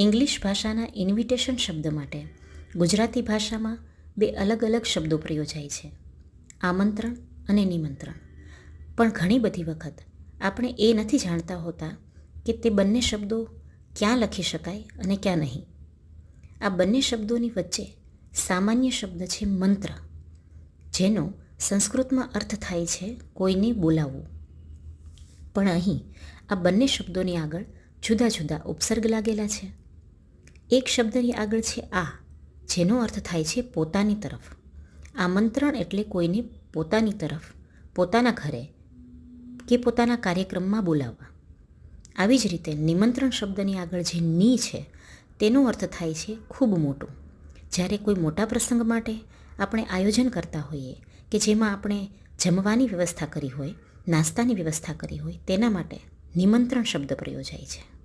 English ભાષાના invitation શબ્દ માટે ગુજરાતી ભાષામાં બે અલગ અલગ શબ્દો પ્રયોજાય છે. આમંત્રણ અને નિમંત્રણ. પણ ઘણી બધી વખત આપણે એ નથી જાણતા હોતા કે તે બંને શબ્દો ક્યાં લખી શકાય અને ક્યાં નહીં. આ બંને શબ્દોની વચ્ચે સામાન્ય શબ્દ છે મંત્ર, જેનો સંસ્કૃતમાં અર્થ થાય છે કોઈને બોલાવવું. પણ અહીં આ બંને શબ્દોની આગળ જુદા જુદા ઉપસર્ગ લાગેલા છે. એક શબ્દની આગળ છે આ, જેનો અર્થ થાય છે પોતાની તરફ. આમંત્રણ એટલે કોઈને પોતાની તરફ, પોતાના ઘરે કે પોતાના કાર્યક્રમમાં બોલાવવા. આવી જ રીતે નિમંત્રણ શબ્દની આગળ જે ની છે, તેનો અર્થ થાય છે ખૂબ મોટું. જ્યારે કોઈ મોટા પ્રસંગ માટે આપણે આયોજન કરતા હોઈએ કે જેમાં આપણે જમવાની વ્યવસ્થા કરી હોય, નાસ્તાની વ્યવસ્થા કરી હોય, તેના માટે નિમંત્રણ શબ્દ પ્રયોજાય છે.